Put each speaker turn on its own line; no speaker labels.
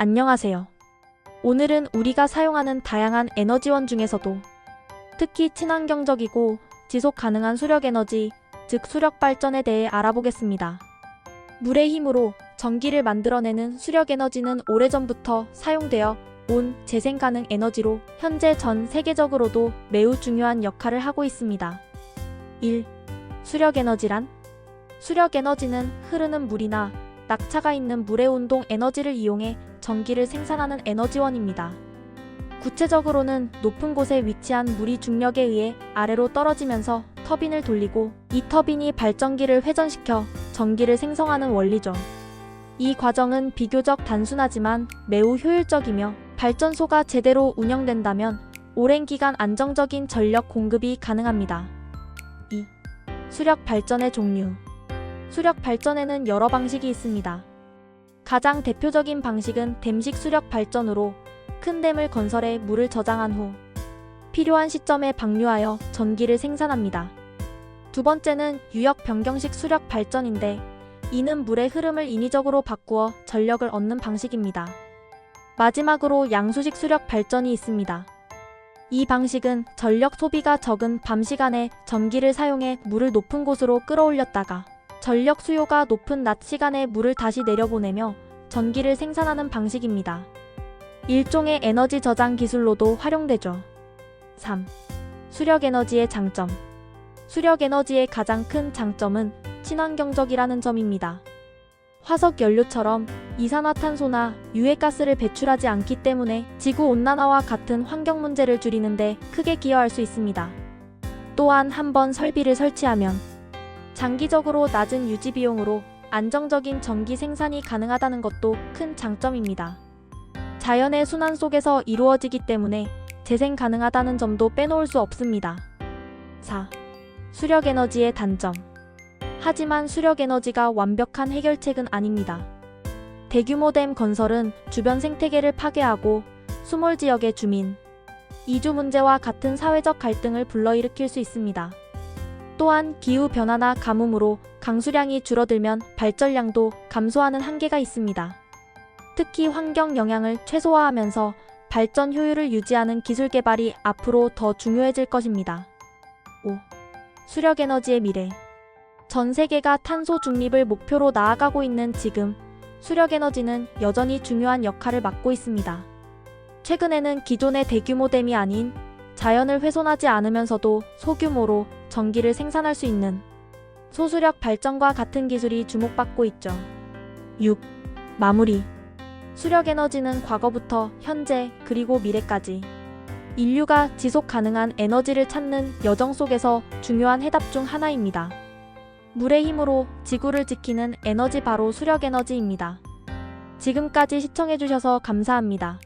안녕하세요. 오늘은 우리가 사용하는 다양한 에너지원 중에서도 특히 친환경적이고 지속 가능한 수력 에너지, 즉 수력 발전에 대해 알아보겠습니다. 물의 힘으로 전기를 만들어내는 수력 에너지는 오래전부터 사용되어 온 재생 가능 에너지로 현재 전 세계적으로도 매우 중요한 역할을 하고 있습니다. 1. 수력 에너지란 수력 에너지는 흐르는 물이나 낙차가 있는 물의 운동 에너지를 이용해 전기를 생산하는 에너지원입니다. 구체적으로는 높은 곳에 위치한 물이 중력에 의해 아래로 떨어지면서 터빈을 돌리고 이 터빈이 발전기를 회전시켜 전기를 생성하는 원리죠. 이 과정은 비교적 단순하지만 매우 효율적이며 발전소가 제대로 운영된다면 오랜 기간 안정적인 전력 공급이 가능합니다. 2. 수력 발전의 종류 수력 발전에는 여러 방식이 있습니다. 가장 대표적인 방식은 댐식 수력 발전으로 큰 댐을 건설해 물을 저장한 후 필요한 시점에 방류하여 전기를 생산합니다. 두 번째는 유역 변경식 수력 발전인데 이는 물의 흐름을 인위적으로 바꾸어 전력을 얻는 방식입니다. 마지막으로 양수식 수력 발전이 있습니다. 이 방식은 전력 소비가 적은 밤 시간에 전기를 사용해 물을 높은 곳으로 끌어올렸다가 전력 수요가 높은 낮 시간에 물을 다시 내려보내며 전기를 생산하는 방식입니다. 일종의 에너지 저장 기술로도 활용되죠. 3. 수력 에너지의 장점. 수력 에너지의 가장 큰 장점은 친환경적이라는 점입니다. 화석 연료처럼 이산화탄소나 유해가스를 배출하지 않기 때문에 지구 온난화와 같은 환경 문제를 줄이는데 크게 기여할 수 있습니다. 또한 한 번 설비를 설치하면 장기적으로 낮은 유지 비용으로 안정적인 전기 생산이 가능하다는 것도 큰 장점입니다. 자연의 순환 속에서 이루어지기 때문에 재생 가능하다는 점도 빼놓을 수 없습니다. 4. 수력 에너지의 단점. 하지만 수력 에너지가 완벽한 해결책은 아닙니다. 대규모 댐 건설은 주변 생태계를 파괴하고 수몰 지역의 주민, 이주 문제와 같은 사회적 갈등을 불러일으킬 수 있습니다. 또한 기후 변화나 가뭄으로 강수량이 줄어들면 발전량도 감소하는 한계가 있습니다. 특히 환경 영향을 최소화하면서 발전 효율을 유지하는 기술 개발이 앞으로 더 중요해질 것입니다. 5. 수력 에너지의 미래. 전 세계가 탄소 중립을 목표로 나아가고 있는 지금 수력 에너지는 여전히 중요한 역할을 맡고 있습니다. 최근에는 기존의 대규모 댐이 아닌 자연을 훼손하지 않으면서도 소규모로 전기를 생산할 수 있는 소수력 발전과 같은 기술이 주목받고 있죠. 6. 마무리. 수력 에너지는 과거부터 현재 그리고 미래까지 인류가 지속 가능한 에너지를 찾는 여정 속에서 중요한 해답 중 하나입니다. 물의 힘으로 지구를 지키는 에너지 바로 수력 에너지입니다. 지금까지 시청해주셔서 감사합니다.